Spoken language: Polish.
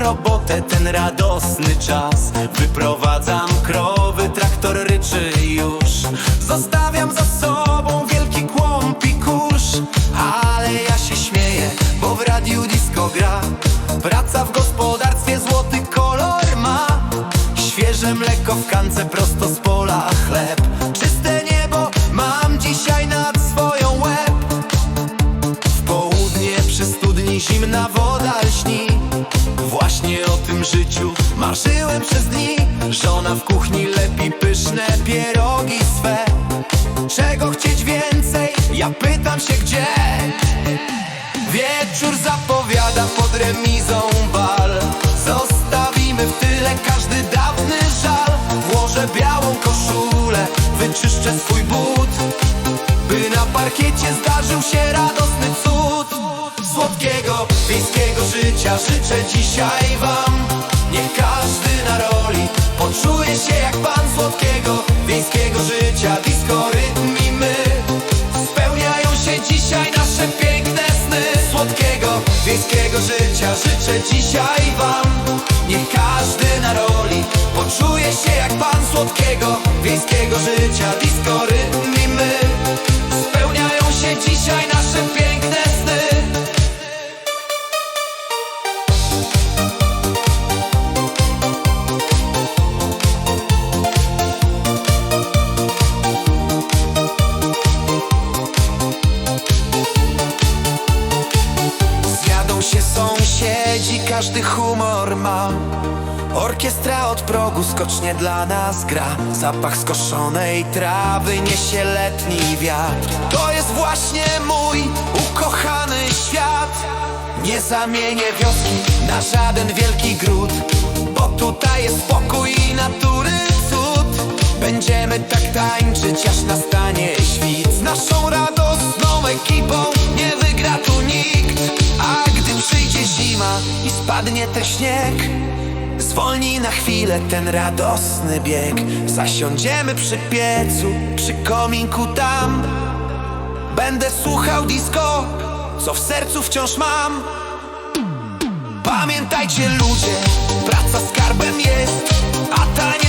robotę ten radosny czas. Wyprowadzam krowy, traktor ryczy już. Zostawiam za sobą wielki kłąb i kurz. Ale ja się śmieję, bo w radiu disco gra. Praca w gospodarstwie złoty kolor ma. Świeże mleko w kance prosto z pola chleb. Czyste zimna woda lśni. Właśnie o tym życiu marzyłem przez dni. Żona w kuchni lepi pyszne pierogi swe. Czego chcieć więcej? Ja pytam się gdzie? Wieczór zapowiada pod remizą bal. Zostawimy w tyle każdy dawny żal. Włożę białą koszulę, wyczyszczę swój but. By na parkiecie zdarzył się Słodkiego, wiejskiego życia. Życzę dzisiaj wam Niech każdy na roli poczuje się jak pan Słodkiego, wiejskiego życia, disco, rytm i my Spełniają się dzisiaj nasze piękne sny Słodkiego, wiejskiego życia. Życzę dzisiaj wam Niech każdy na roli poczuje się jak pan Słodkiego, wiejskiego życia, disco, Zjadą się sąsiedzi, każdy humor ma. Orkiestra od progu skocznie dla nas gra. Zapach skoszonej trawy niesie letni wiatr. To jest właśnie mój ukochany świat. Nie zamienię wioski na żaden wielki gród Bo tutaj jest spokój i natury cud. Będziemy tak tańczyć, aż nastanie świt. Z naszą radosną ekipą nie spadnie też śnieg Zwolni na chwilę ten radosny bieg. Zasiądziemy przy piecu, przy kominku tam. Będę słuchał disco, co w sercu wciąż mam. Pamiętajcie ludzie, praca skarbem jest A taniec